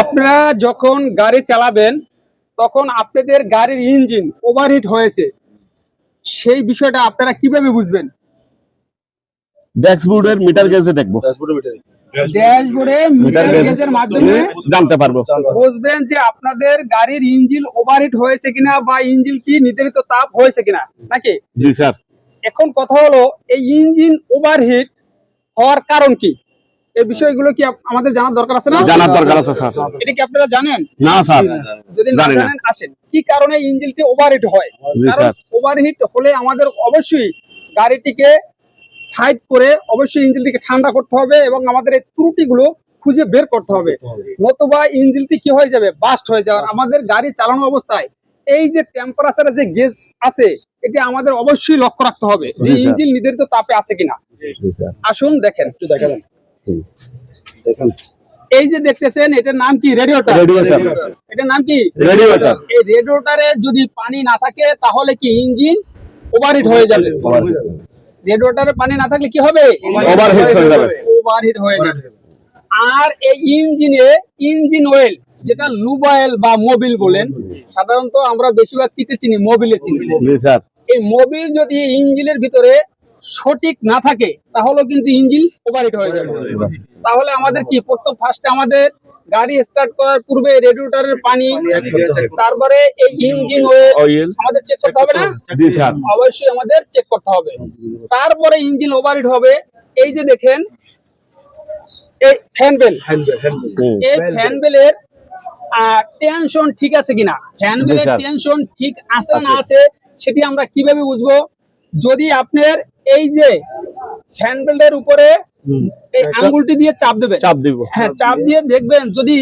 আপনারা যখন গাড়ি চালাবেন তখন আপনাদের গাড়ির ইঞ্জিন ওভারহিট হয়েছে। সেই বিষয়টা আপনারা কীভাবে বুঝবেন? ড্যাশবোর্ডের মিটার গেজে দেখব। ড্যাশবোর্ডে মিটার গেজ গেজের মাধ্যমে জানতে পারব। বুঝবেন যে আপনাদের গাড়ির ইঞ্জিন ওভারহিট হয়েছে কিনা বা ইঞ্জিন কি নির্ধারিত তাপ হয়েছে কিনা নাকি? জি স্যার। এখন কথা হলো এই ইঞ্জিন ওভারহিট হওয়ার কারণ কি? এই বিষয়গুলো কি আমাদের জানার দরকার আছে না? জানার দরকার আছে স্যার। এটা কি আপনারা জানেন? না স্যার। যদি না জানেন আসেন। কি কারণে ইঞ্জিনটি ওভারহিট হয়? কারণ ওভারহিট হলে আমাদের অবশ্যই গাড়িটিকে সাইড করে অবশ্যই ইঞ্জিনটিকে ঠান্ডা করতে হবে এবং আমাদের এই ত্রুটিগুলো খুঁজে বের করতে হবে। নতুবা ইঞ্জিনটি কি হয়ে যাবে? বাস্ট হয়ে যাওয়ার। আমাদের গাড়ি চালানো অবস্থায় এই যে টেম্পারেচারের যে গেজ আছে এটা আমাদের অবশ্যই লক্ষ্য রাখতে হবে যে ইঞ্জিন নির্ধারিত তাপে আছে কিনা। আসুন দেখেন একটু দেখেন এই যে দেখতেছেন এটার নাম কি? রেডিওটার রেডিওটার এটার নাম কি? রেডিওটার এই রেডিওটারে যদি পানি না থাকে তাহলে কি ইঞ্জিন ওভারহিট হয়ে যাবে? রেডিওটারে পানি না থাকলে কি হবে? Overheat হয়ে যাবে। ওভারহিট হয়ে যাবে। আর এই ইঞ্জিনে ইঞ্জিন অয়েল যেটা লুবয়েল বা মোবিল বলেন সাধারণত আমরা বেশিরভাগ কিতে চিনি মোবিলে চিনি। এই মোবিল যদি ইঞ্জিনের ভিতরে সঠিক না থাকে তাহলে কিন্তু ইঞ্জিন ওভারহিট হয়ে যাবে। তাহলে আমাদের কি প্রথম ফার্স্টে আমাদের গাড়ি স্টার্ট করার পূর্বে রেডিওটারের পানি তারপরে এই ইঞ্জিন অয়েল অয়েল আমাদের চেক করতে হবে না? জি স্যার। অবশ্যই আমাদের চেক করতে হবে। তারপরে ইঞ্জিন ওভারহিট হবে এই যে দেখেন এই ফ্যান বেল হুম। এই ফ্যান বেলের টেনশন ঠিক আছে কিনা? ফ্যান বেলের টেনশন ঠিক আছে না আছে সেটি আমরা কীভাবে বুঝব? যদি আপনার এই যে ফ্যান বেল্টের উপরে এই আঙ্গুলটি দিয়ে চাপ দেবে চাপ দিব। হ্যাঁ চাপ দিয়ে দেখবেন যদি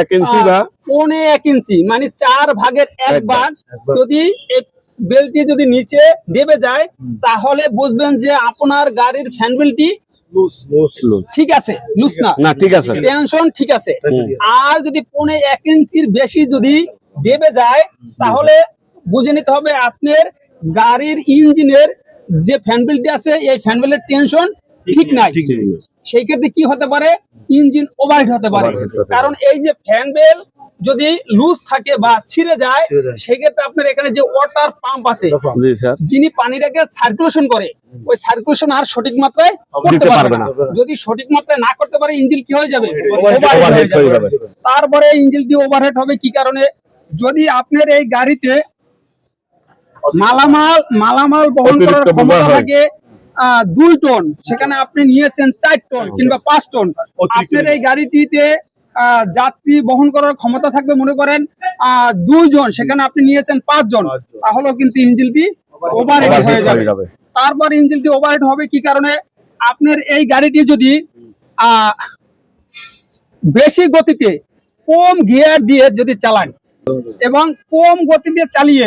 এক ইঞ্চি বা পৌনে এক ইঞ্চি মানে চার ভাগের এক এক ভাগ ভাগ। যদি বেলটি যদি নিচে দেবে যায় তাহলে বুঝবেন যে আপনার গাড়ির ফ্যান বেলটি ঠিক আছে লুজ না। না ঠিক আছে। টেনশন ঠিক আছে। আর যদি পৌনে এক ইঞ্চির বেশি যদি দেবে যায় তাহলে বুঝে নিতে হবে আপনার গাড়ির ইঞ্জিনের যে ফ্যান বেলটি আছে এই ফ্যান বেলের টেনশন ঠিক নাই। সেই ক্ষেত্রে কি হতে পারে? ইঞ্জিন ওভারহিট হতে পারে। কারণ এই যে ফ্যান বেল যদি লুজ থাকে বা ছিঁড়ে যায় সেই ক্ষেত্রে আপনার এখানে যে ওয়াটার পাম্প আছে যিনি পানিটাকে সার্কুলেশন করে ওই সার্কুলেশন আর সঠিক মাত্রায় করতে পারবে না। যদি সঠিক মাত্রায় না করতে পারে ইঞ্জিন কি হয়ে হয়ে যাবে। তারপরে ইঞ্জিনটি ওভারহেড হবে কি কারণে? যদি আপনার এই গাড়িতে মালামাল মালামাল বহন করার ক্ষমতা আহ, দুই টন। সেখানে আপনি নিয়েছেন চার টন কিংবা পাঁচ টন। আপনার এই গাড়িটিতে যাত্রী বহন করার ক্ষমতা থাকবে মনে করেন দুইজন সেখানে আপনি নিয়েছেন পাঁচজন তাহলেও কিন্তু ইঞ্জিনটি ওভারহেড হয়ে যাবে। তারপর ইঞ্জিনটি ওভারহেড হবে কি কারণে? আপনার এই গাড়িটি যদি আহ, বেশি গতিতে কম গিয়ার দিয়ে যদি চালান এবং কম গতিতে চালিয়ে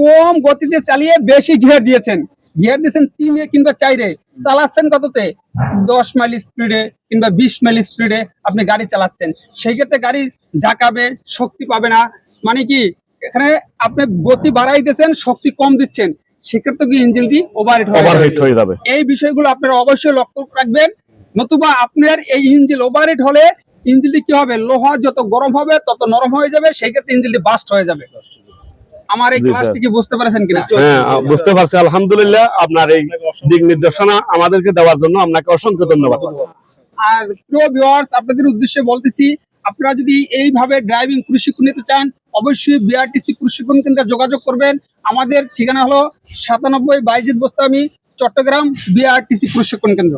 কম গতিতে চালিয়ে বেশি গিয়ার দিয়েছেন। গিয়ার দিয়েছেন তিনে কিংবা চাইরে। চালাচ্ছেন কততে? দশ মাইল স্পিডে কিংবা বিশ মাইল স্পিডে আপনি গাড়ি চালাচ্ছেন। সেই ক্ষেত্রে গাড়ি ঝাঁকাবে শক্তি পাবে না। মানে কি এখানে আপনি গতি বাড়াই দিচ্ছেন শক্তি কম দিচ্ছেন। সেক্ষেত্রে কি ইঞ্জিনটি। ওভারহিট হয়ে যাবে। এই বিষয়গুলো আপনারা অবশ্যই লক্ষ্য রাখবেন। নতুবা আপনার এই ইঞ্জিন ওভারহিট হলে ইঞ্জিনটি কি হবে? লোহা যত গরম হবে তত নরম হয়ে যাবে। সেই ক্ষেত্রে ইঞ্জিনটি বাস্ট হয়ে যাবে। আমার এই ক্লাসটি কি বুঝতে পারছেন কিনা? হ্যাঁ বুঝতে পারছি। আলহামদুলিল্লাহ আপনার এই দিক নির্দেশনা আমাদেরকে দেওয়ার জন্য আপনাকে অসংখ্য ধন্যবাদ। আর প্রিয় ভিউয়ার্স আপনাদের উদ্দেশ্যে বলতেছি আপনারা যদি এইভাবে ড্রাইভিং প্রশিক্ষণ নিতে চান অবশ্যই বিআরটিসি প্রশিক্ষণ কেন্দ্রে যোগাযোগ করবেন। আমাদের ঠিকানা হলো সাতানব্বই বাইজিৎ বস্তামি চট্টগ্রাম বিআরটিসি প্রশিক্ষণ কেন্দ্র।